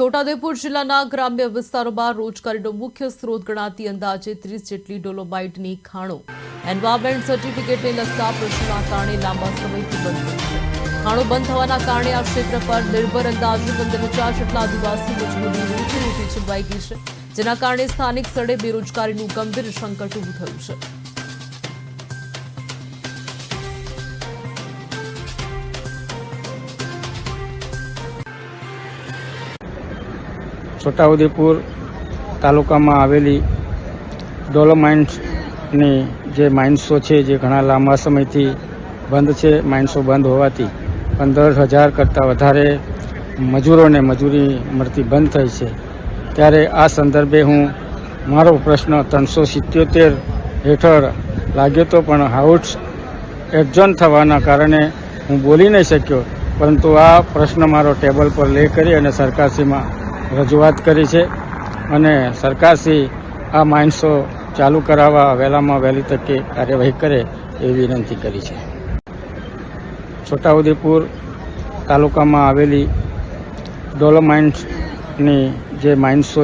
છોટાઉદેપુર જિલ્લાના ગ્રામ્ય વિસ્તારોમાં રોજગારીનો મુખ્ય સ્ત્રોત ગણાતી અંદાજે ત્રીસ જેટલી ડોલોબાઇટની ખાણો. એન્વાયરમેન્ટ સર્ટિફિકેટને લગતા પ્રશ્નોના કારણે લાંબા સમયથી બંધ ખાણો બંધ થવાના કારણે આ ક્ષેત્ર પર નિર્ભર અંદાજે પંદર હજાર જેટલા આદિવાસી મજૂરોની રોજી રોટી છીનવાઈ છે, જેના કારણે સ્થાનિક સ્થળે બેરોજગારીનું ગંભીર સંકટ ઊભું થયું છે. છોટાઉદેપુર તાલુકામાં આવેલી ડોલોમાઇન્સની જે માઇન્સો છે, જે ઘણા લાંબા સમયથી બંધ છે, માઇન્સો બંધ હોવાથી પંદર હજાર કરતાં વધારે મજૂરોને મજૂરી મળતી બંધ થઈ છે. ત્યારે આ સંદર્ભે હું મારો પ્રશ્ન ત્રણસો સિત્યોતેર હેઠળ લાગ્યો તો પણ હાઉસ એડજોન થવાના કારણે હું બોલી નહીં શક્યો, પરંતુ આ પ્રશ્ન મારો ટેબલ પર લે કરી અને સરકારશ્રીમાં રજૂઆત કરી છે અને સરકારશ્રી આ માઇન્સો ચાલુ કરાવવા વહેલામાં વહેલી તકે કાર્યવાહી કરે એવી વિનંતી કરી છે. છોટાઉદેપુર તાલુકામાં આવેલી ડોલોમાઇન્સની જે માઇન્સો